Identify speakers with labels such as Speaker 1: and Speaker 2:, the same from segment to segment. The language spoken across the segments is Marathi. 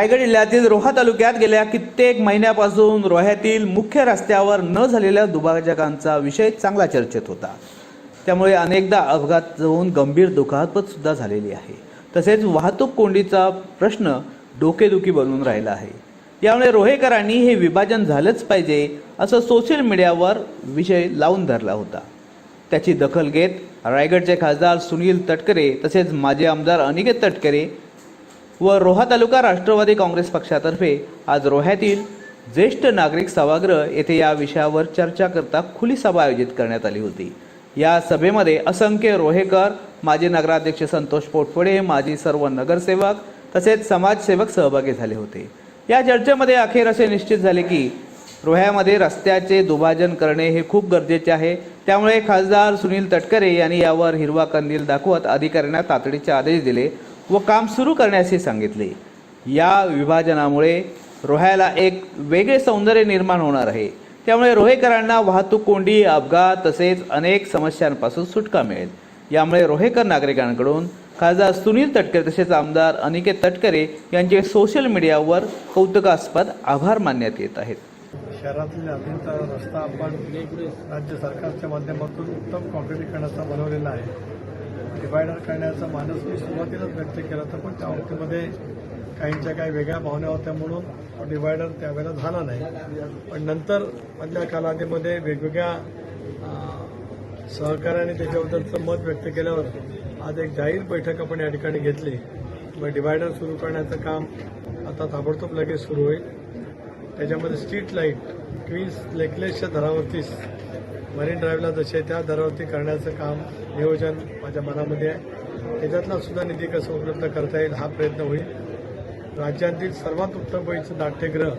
Speaker 1: रायगड जिल्ह्यातील रोहा तालुक्यात गेल्या कित्येक महिन्यापासून रोह्यातील मुख्य रस्त्यावर न झालेल्या दुभाजकांचा विषय चांगला चर्चेत होता. त्यामुळे अनेकदा अपघात होऊन गंभीर दुखापत सुद्धा झालेली आहे. तसेच वाहतूक कोंडीचा प्रश्न डोकेदुखी बनून राहिला आहे. यामुळे रोहेकरांनी हे विभाजन झालंच पाहिजे असं सोशल मीडियावर विषय लावून धरला होता. त्याची दखल घेत रायगडचे खासदार सुनील तटकरे तसेच माजी आमदार अनिकेत तटकरे व रोहा तालुका राष्ट्रवादी काँग्रेस पक्षातर्फे आज रोह्यातील ज्येष्ठ नागरिक सभागृह येथे या विषयावर चर्चा करता खुली सभा आयोजित करण्यात आली होती. या सभेमध्ये असंख्य रोहेकर माजी नगराध्यक्ष संतोष पोटफोडे माजी सर्व नगरसेवक तसेच समाजसेवक सहभागी झाले होते. या चर्चेमध्ये अखेर असे निश्चित झाले की रोह्यामध्ये रस्त्याचे दुभाजन करणे हे खूप गरजेचे आहे. त्यामुळे खासदार सुनील तटकरे यांनी यावर हिरवा कंदील दाखवत अधिकाऱ्यांना तातडीचे आदेश दिले. व काम सुरू करण्याचे सांगितले. या विभाजनामुळे रोह्याला एक वेगळे सौंदर्य निर्माण होणार आहे. त्यामुळे रोहेकरांना वाहतूक कोंडी अपघात तसेच अनेक समस्यांपासून सुटका मिळेल. यामुळे रोहेकर नागरिकांकडून खासदार सुनील तटकरे तसेच आमदार अनिकेत तटकरे यांचे सोशल मीडियावर कौतुकास्पद आभार मानण्यात येत आहेत.
Speaker 2: शहरातील अत्यंत रस्ता आपण राज्य सरकारच्या माध्यमातून उत्तम काँक्रिटीकरणाचा बनवलेला आहे. डिवायडर करण्याचा मानस मी सुरुवातीलाच व्यक्त केला होता पण त्या बाबतीमध्ये काहींच्या काही वेगळ्या भावना होत्या म्हणून डिवायडर त्यावेळेला झाला नाही. पण नंतर मधल्या कालावधीमध्ये वेगवेगळ्या सहकार्याने त्याच्याबद्दलचं मत व्यक्त केल्यावर आज एक जाहीर बैठक आपण या ठिकाणी घेतली. मग डिवायडर सुरू करण्याचं काम आता ताबडतोब लगेच सुरू होईल. त्याच्यामध्ये स्ट्रीट लाइट क्वीन्स लेकलेसच्या दरावरतीच मरीन ड्राईव्हला जसे त्या दरावरती करण्याचं काम नियोजन माझ्या मनामध्ये आहे. त्याच्यातला सुद्धा निधी कसं उपलब्ध करता येईल हा प्रयत्न होईल. राज्यातील सर्वात उत्तम पैचं नाट्यगृह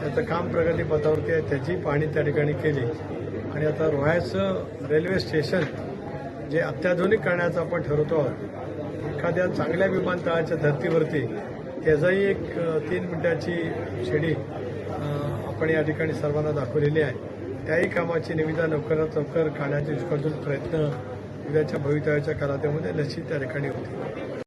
Speaker 2: त्याचं काम प्रगतीपथावरती आहे त्याची पाहणी त्या ठिकाणी केली. आणि आता रोह्याचं रेल्वे स्टेशन जे अत्याधुनिक करण्याचं आपण ठरवतो आहोत एखाद्या चांगल्या विमानतळाच्या धर्तीवरती त्याचाही एक तीन मिनिटाची शेडी आपण या ठिकाणी सर्वांना दाखवलेली आहे. त्याही कामाची निविदा लवकरात लवकर काढण्याचे प्रयत्न उद्याच्या भवितव्याच्या कालावधीमध्ये लक्षित त्या ठिकाणी होते